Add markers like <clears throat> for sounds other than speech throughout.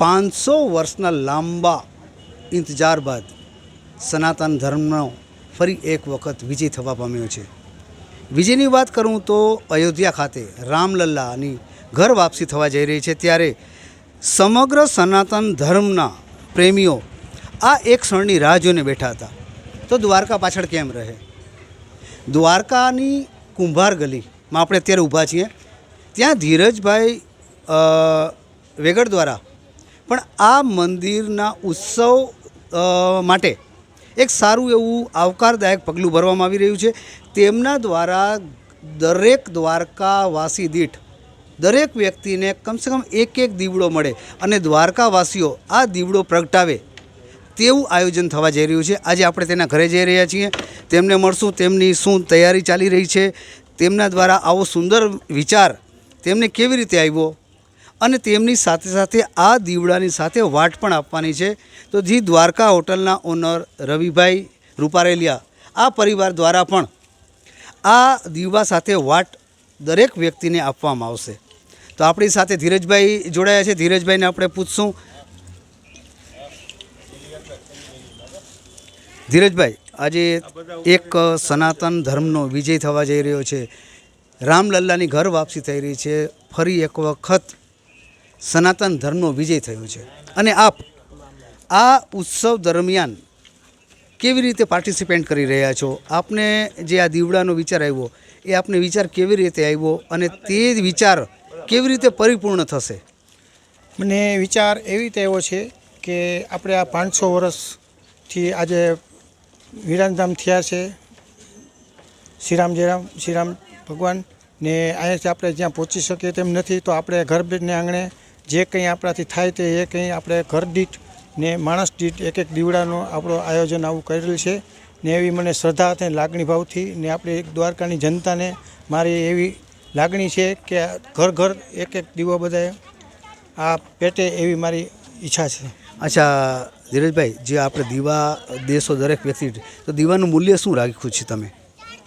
પાંચસો વર્ષના લાંબા ઇંતજાર બાદ સનાતન ધર્મનો ફરી એક વખત વિજય થવા પામ્યો છે. વિજયની વાત કરું તો અયોધ્યા ખાતે રામલલ્લાની ઘર વાપસી થવા જઈ રહી છે ત્યારે સમગ્ર સનાતન ધર્મના પ્રેમીઓ આ એક ક્ષણની રાહ જોઈને બેઠા હતા. તો દ્વારકા પાછળ કેમ રહે? દ્વારકાની કુંભાર ગલીમાં આપણે અત્યારે ઊભા છીએ. ત્યાં ધીરજભાઈ વેગડ દ્વારા પણ આ મંદિરના ઉત્સવ માટે એક સારું એવું આવકારદાયક પગલું ભરવામાં આવી રહ્યું છે. તેમના દ્વારા દરેક દ્વારકાવાસી દીઠ દરેક વ્યક્તિને કમસે કમ એક એક દીવડો મળે અને દ્વારકાવાસીઓ આ દીવડો પ્રગટાવે તેવું આયોજન થવા જઈ રહ્યું છે. આજે આપણે તેના ઘરે જઈ રહ્યા છીએ. તેમને મળશું, તેમની શું તૈયારી ચાલી રહી છે, તેમના દ્વારા આવો સુંદર વિચાર તેમને કેવી રીતે આવ્યો અને તેમની સાથે સાથે આ દીવડાની સાથે વાટ પણ આપવાની છે. તો જી દ્વારકા હોટલના ઓનર રવિભાઈ રૂપારેલિયા, આ પરિવાર દ્વારા પણ આ દીવા સાથે વાટ દરેક વ્યક્તિને આપવામાં આવશે. તો આપણી સાથે ધીરજભાઈ જોડાયા છે. ધીરજભાઈને આપણે પૂછશું. ધીરજભાઈ, આજે એક સનાતન ધર્મનો વિજય થવા જઈ રહ્યો છે. રામલલ્લાની ઘર વાપસી થઈ રહી છે. ફરી એક વખત સનાતન ધર્મનો વિજય થયો છે. અને આપ આ ઉત્સવ દરમિયાન કેવી રીતે પાર્ટિસિપેટ કરી રહ્યા છો? આપને જે આ દીવડાનો વિચાર આવ્યો, એ આપને વિચાર કેવી રીતે આવ્યો અને તે જ વિચાર કેવી રીતે પરિપૂર્ણ થશે? મને વિચાર એવી રીતે એવો છે કે આપણે આ પાંચસો વર્ષથી આજે વિરામધામ થયા છે. શ્રીરામ જયરામ, શ્રીરામ ભગવાન ને અહીંયાથી આપણે જ્યાં પહોંચી શકીએ તેમ નથી, તો આપણે ઘર આંગણે જે કંઈ આપણાથી થાય તે એ કંઈ આપણે ઘર દીઠ ને માણસ દીઠ એક એક દીવડાનો આપણો આયોજન આવું કરેલું છે ને એવી મને શ્રદ્ધા અને લાગણી ભાવથી ને આપણે એક દ્વારકાની જનતાને મારી એવી લાગણી છે કે ઘર ઘર એક એક દીવો બધાએ આ પેટે એવી મારી ઈચ્છા છે. અચ્છા, ધીરજભાઈ, જે આપણે દીવા દેશો દરેક વ્યક્તિ તો દીવાનું મૂલ્ય શું રાખ્યું છે તમે?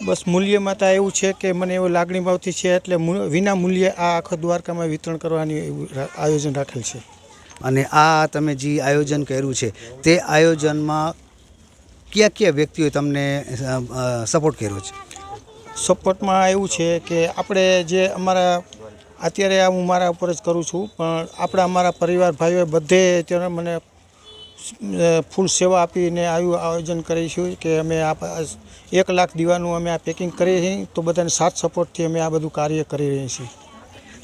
બસ મૂલ્યમાં તો એવું છે કે મને એવું લાગણી ભાવથી છે એટલે વિના મૂલ્યે આ આખો દ્વારકામાં વિતરણ કરવાની એવું આયોજન રાખેલ છે. અને આ તમે જે આયોજન કર્યું છે તે આયોજનમાં કયા કયા વ્યક્તિઓએ તમને સપોર્ટ કર્યો છે? સપોર્ટમાં એવું છે કે આપણે જે અમારા અત્યારે હું મારા ઉપર જ કરું છું પણ આપણા અમારા પરિવાર ભાઈઓએ બધે અત્યારે મને ફૂલ સેવા આપીને આવ્યું આયોજન કરીશું કે અમે આ એક લાખ દીવાનું અમે આ પેકિંગ કરીએ છીએ તો બધાને સાથ સપોર્ટથી અમે આ બધું કાર્ય કરી રહ્યા છીએ.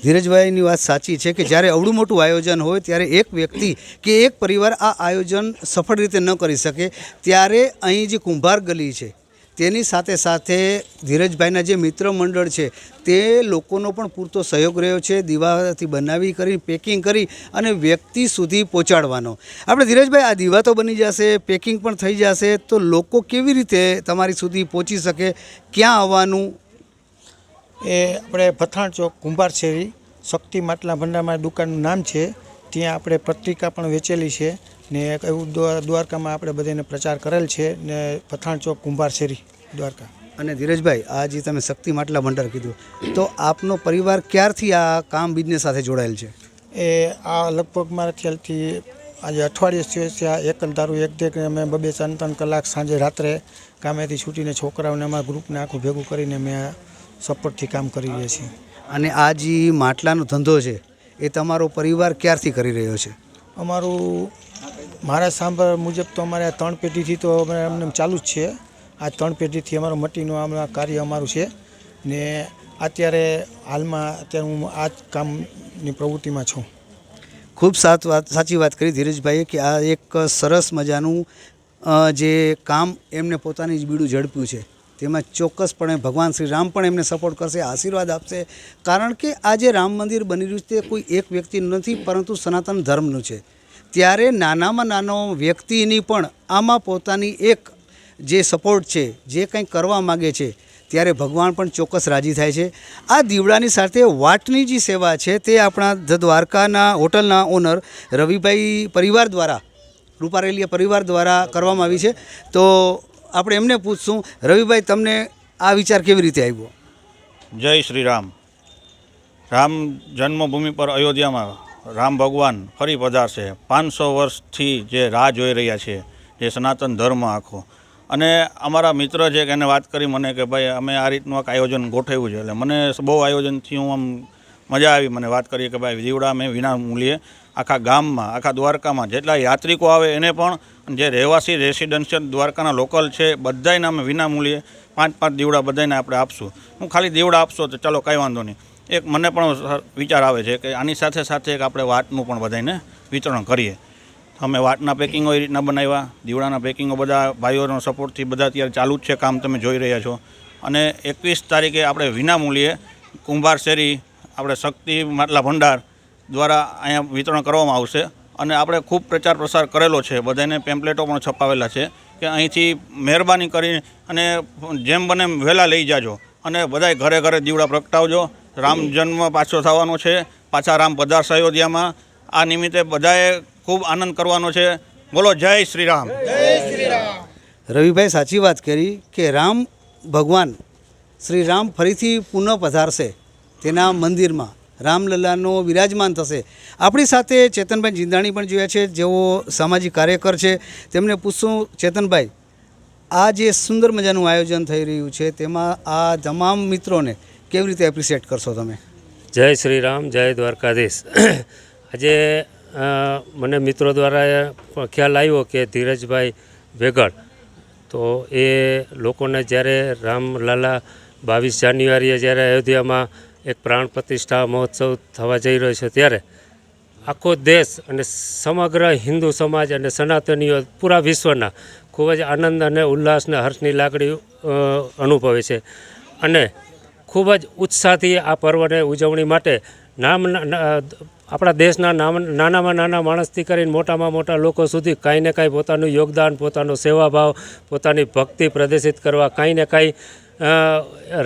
ધીરજભાઈની વાત સાચી છે કે જ્યારે અવડું મોટું આયોજન હોય ત્યારે એક વ્યક્તિ કે એક પરિવાર આ આયોજન સફળ રીતે ન કરી શકે, ત્યારે અહીં જે કુંભાર ગલી છે તેની સાથે સાથે ધીરજભાઈના જે મિત્ર મંડળ છે, તે લોકોનો પણ પૂરતો સહયોગ રહ્યો છે, દીવાથી બનાવી કરી, પેકિંગ કરી અને વ્યક્તિ સુધી પહોંચાડવાનો. આપણે ધીરજભાઈ, આ દીવા તો બની જશે, પેકિંગ પણ થઈ જશે, તો લોકો કેવી રીતે તમારી સુધી પહોંચી શકે, ક્યાં આવવાનું? એ આપણે પથાણ ચોક, કુંભાર શક્તિ માટલા ભંડારમાં દુકાનનું નામ છે, ત્યાં આપણે પત્રિકા પણ વેચેલી છે ને એક એવું દ્વારકામાં આપણે બધાને પ્રચાર કરેલ છે ને પથાણ ચોક કુંભાર શેરી દ્વારકા. અને ધીરજભાઈ આ જે તમે શક્તિ માટલા ભંડાર કીધું તો આપનો પરિવાર ક્યારથી આ કામ બિઝનેસ સાથે જોડાયેલ છે? એ આ લગભગ મારા ખ્યાલથી આજે અઠવાડિયે છે ત્યાં એક દારૂ એક દેખ અમે બબે ત્રણ ત્રણ કલાક સાંજે રાત્રે કામેથી છૂટીને છોકરાઓને અમારા ગ્રુપને આખું ભેગું કરીને અમે સપોર્ટથી કામ કરી રહ્યા છીએ. અને આ જે માટલાનો ધંધો છે એ તમારો પરિવાર ક્યારથી કરી રહ્યો છે? અમારું મારા સાંભળ મુજબ તો અમારે આ ત્રણ પેઢીથી તો અમે અમને ચાલુ જ છે. આ ત્રણ પેઢીથી અમારું મટીનું હમણાં કાર્ય અમારું છે. ને અત્યારે હાલમાં અત્યારે હું આ જ કામની પ્રવૃત્તિમાં છું. ખૂબ સાત વાત, સાચી વાત કરી ધીરજભાઈએ કે આ એક સરસ મજાનું જે કામ એમને પોતાની જ બીડું ઝડપ્યું છે. તેમાં ચોક્કસપણે ભગવાન શ્રી રામ પણ એમને સપોર્ટ કરશે, આશીર્વાદ આપશે. કારણ કે આ જે રામ મંદિર બની રહ્યું છે તે કોઈ એક વ્યક્તિનું નથી, પરંતુ સનાતન ધર્મનું છે. ત્યારે નાનામાં નાનો વ્યક્તિની પણ આમાં પોતાની એક જે સપોર્ટ છે, જે કંઈ કરવા માગે છે, ત્યારે ભગવાન પણ ચોક્કસ રાજી થાય છે. આ દીવડાની સાથે વાટની જે સેવા છે તે આપણા ધ દ્વારકાના હોટલના ઓનર રવિભાઈ પરિવાર દ્વારા, રૂપારેલીયા પરિવાર દ્વારા કરવામાં આવી છે. તો આપણે એમને પૂછશું, રવિભાઈ, તમને આ વિચાર કેવી રીતે આવ્યો? જય શ્રી રામ. રામ જન્મભૂમિ પર અયોધ્યામાં રામ ભગવાન ફરી પધારશે. પાંચસો વર્ષથી જે રાહ જોઈ રહ્યા છે, જે સનાતન ધર્મ આખો. અને અમારા મિત્ર છે કે એને વાત કરી મને કે ભાઈ, અમે આ રીતનું એક આયોજન ગોઠવ્યું છે. એટલે મને બહુ આયોજનથી હું આમ મજા આવી મને વાત કરી કે ભાઈ, દીવડા અમે વિના મૂલ્યે આખા ગામમાં, આખા દ્વારકામાં જેટલા યાત્રિકો આવે એને પણ જે રહેવાસી રેસિડેન્શિયલ દ્વારકાના લોકલ છે, બધાયને અમે વિના મૂલ્યે પાંચ પાંચ દીવડા બધાને આપણે આપશું. હું ખાલી દીવડા આપશો તો ચાલો, કાંઈ વાંધો નહીં. એક મને પણ વિચાર આવે છે કે આની સાથે સાથે એક આપણે વાટનું પણ બધાને વિતરણ કરીએ. અમે વાટના પેકિંગો એ રીતના બનાવ્યા, દીવડાના પેકિંગો બધા ભાઈઓનો સપોર્ટથી બધા અત્યારે ચાલુ જ છે કામ તમે જોઈ રહ્યા છો. અને એકવીસ તારીખે આપણે વિનામૂલ્યે કુંભાર શેરી, આપણે શક્તિ માટલા ભંડાર દ્વારા અહીંયા વિતરણ કરવામાં આવશે. અને આપણે ખૂબ પ્રચાર પ્રસાર કરેલો છે બધાને પેમ્પલેટો પણ છપાવેલા છે કે અહીંથી મહેરબાની કરી અને જેમ બને એમ વહેલા લઈ જાજો. અને બધાય ઘરે ઘરે દીવડા પ્રગટાવજો. રામ જન્મ પાછો થવાનો છે, પાછા રામ પધારશે અયોધ્યામાં. આ નિમિત્તે બધાએ ખૂબ આનંદ કરવાનો છે. બોલો, જય શ્રી રામ રવિભાઈ, સાચી વાત કરી કે રામ ભગવાન શ્રી રામ ફરીથી પુનઃ પધારશે તેના મંદિરમાં. રામલલ્લાનો વિરાજમાન થશે. આપણી સાથે ચેતનભાઈ જીંદાણી પણ જોયા છે, જેઓ સામાજિક કાર્યકર છે. તેમને પૂછશું ચેતનભાઈ, આ જે સુંદર મજાનું આયોજન થઈ રહ્યું છે, તેમાં આ તમામ મિત્રોને કેવી રીતે એપ્રિશિએટ કરશો તમે? જય શ્રી રામ, જય દ્વારકાધીશ. <clears throat> આજે મને મિત્રો દ્વારા ખ્યાલ આવ્યો કે ધીરજભાઈ વેગળ. તો એ લોકોને જ્યારે રામલાલા બાવીસ જાન્યુઆરીએ જ્યારે અયોધ્યામાં એક પ્રાણ પ્રતિષ્ઠા મહોત્સવ થવા જઈ રહ્યો છે ત્યારે, આખો દેશ અને સમગ્ર હિન્દુ સમાજ અને સનાતનીઓ પૂરા વિશ્વના ખૂબ જ આનંદ અને ઉલ્લાસ અને હર્ષની લાગણી અનુભવે છે. અને ખૂબ જ ઉત્સાહથી આ પર્વને ઉજવણી માટે નામ આપણા દેશના નામ નાનામાં નાના માણસથી કરીને મોટામાં મોટા લોકો સુધી કાંઈ ને કાંઈ પોતાનું યોગદાન, પોતાનો સેવાભાવ, પોતાની ભક્તિ પ્રદર્શિત કરવા કાંઈ ને કાંઈ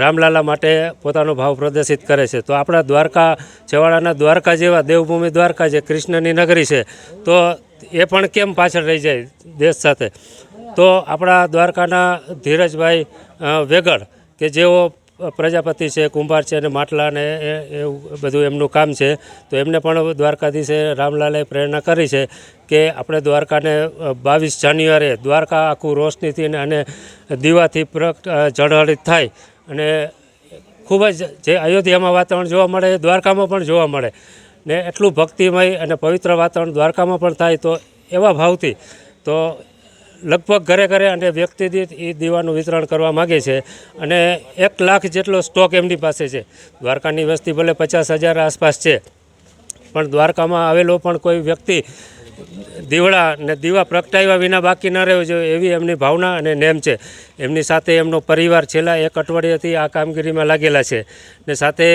રામલાલા માટે પોતાનો ભાવ પ્રદર્શિત કરે છે. તો આપણા દ્વારકા, છેવાડાના દ્વારકા જેવા દેવભૂમિ દ્વારકા જે કૃષ્ણની નગરી છે, તો એ પણ કેમ પાછળ રહી જાય દેશ સાથે? તો આપણા દ્વારકાના ધીરજભાઈ વેગડ કે જેઓ પ્રજાપતિ છે, કુંભાર છે અને માટલા ને એવું બધું એમનું કામ છે. તો એમને પણ દ્વારકાધીશે રામલાલે પ્રેરણા કરી છે કે આપણે દ્વારકાને બાવીસ જાન્યુઆરીએ દ્વારકા આખું રોશનીથી અને દીવાથી ઝળહળિત થાય. અને ખૂબ જ જે અયોધ્યામાં વાતાવરણ જોવા મળે, એ દ્વારકામાં પણ જોવા મળે. ને એટલું ભક્તિમય અને પવિત્ર વાતાવરણ દ્વારકામાં પણ થાય તો એવા ભાવથી તો લગભગ ઘરે ઘરે અને વ્યક્તિ દીઠ એ દીવાનું વિતરણ કરવા માગે છે અને એક લાખ જેટલો સ્ટોક એમની પાસે છે. દ્વારકાની વસ્તી ભલે પચાસ હજાર આસપાસ છે, પણ દ્વારકામાં આવેલો પણ કોઈ વ્યક્તિ દીવડા ને દીવા પ્રગટાવ્યા વિના બાકી ન રહેવું જોઈએ એવી એમની ભાવના અને નેમ છે. એમની સાથે એમનો પરિવાર છેલ્લા એક અઠવાડિયાથી આ કામગીરીમાં લાગેલા છે ને સાથે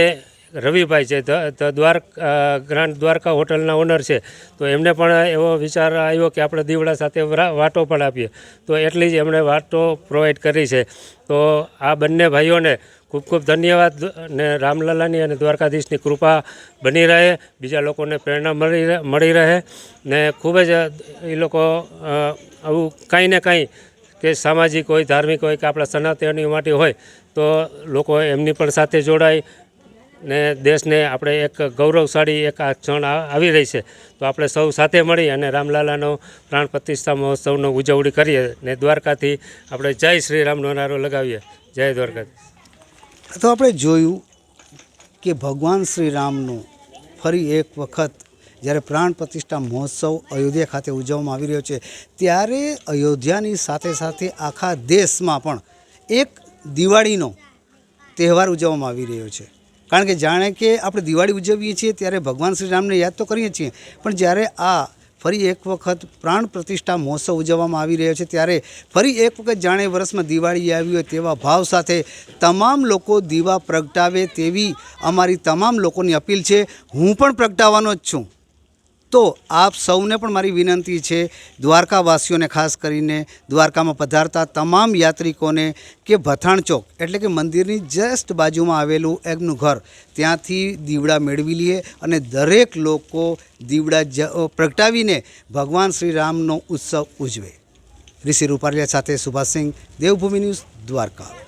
રવિભાઈ છે ધ ધ દ્વાર અ, ગ્રાન્ડ દ્વારકા હોટલના ઓનર છે. તો એમને પણ એવો વિચાર આવ્યો કે આપણે દીવડા સાથે વાટો પણ આપીએ. તો એટલી જ એમણે વાટો પ્રોવાઈડ કરી છે. તો આ બંને ભાઈઓને ખૂબ ખૂબ ધન્યવાદ ને રામલલાની અને દ્વારકાધીશની કૃપા બની રહે બીજા લોકોને પ્રેરણા મળી મળી રહે ને ખૂબ જ એ લોકો આવું કાંઈ ને કાંઈ કે સામાજિક હોય ધાર્મિક હોય કે આપણા સનાતનીઓ માટે હોય તો લોકો એમની પણ સાથે જોડાય ને દેશને આપણે એક ગૌરવશાળી એક આ ક્ષણ આવી રહી છે. તો આપણે સૌ સાથે મળી અને રામલાલાનો પ્રાણ પ્રતિષ્ઠા મહોત્સવનો ઉજવણી કરીએ ને દ્વારકાથી આપણે જય શ્રી રામનો નારો લગાવીએ. જય દ્વારકાથી તો આપણે જોયું કે ભગવાન શ્રી રામનું ફરી એક વખત જ્યારે પ્રાણ પ્રતિષ્ઠા મહોત્સવ અયોધ્યા ખાતે ઉજવવામાં આવી રહ્યો છે, ત્યારે અયોધ્યાની સાથે સાથે આખા દેશમાં પણ એક દિવાળીનો તહેવાર ઉજવવામાં આવી રહ્યો છે. કારણ કે જાણે કે આપણે દિવાળી ઉજવીએ છીએ ત્યારે ભગવાન શ્રી રામને યાદ તો કરીએ છીએ. પણ જ્યારે આ ફરી એક વખત પ્રાણ પ્રતિષ્ઠા મહોત્સવ ઉજવવામાં આવી રહ્યો છે, ત્યારે ફરી એક વખત જાણે વર્ષમાં દિવાળી આવી હોય તેવા ભાવ સાથે તમામ લોકો દીવા પ્રગટાવે તેવી અમારી તમામ લોકોની અપીલ છે. હું પણ પ્રગટાવવાનો જ છું. તો આપ સૌને પણ મારી વિનંતી છે દ્વારકાવાસીઓને, ખાસ કરીને દ્વારકામાં પધારતા તમામ યાત્રિકોને, કે ભથાણ ચોક એટલે કે મંદિરની જસ્ટ બાજુમાં આવેલું એમનું ઘર, ત્યાંથી દીવડા મેળવી લઈએ અને દરેક લોકો દીવડા પ્રગટાવીને ભગવાન શ્રી રામનો ઉત્સવ ઉજવે. ઋષિ રૂપાલિયા સાથે સુભાષસિંહ, દેવભૂમિ ન્યૂઝ દ્વારકા.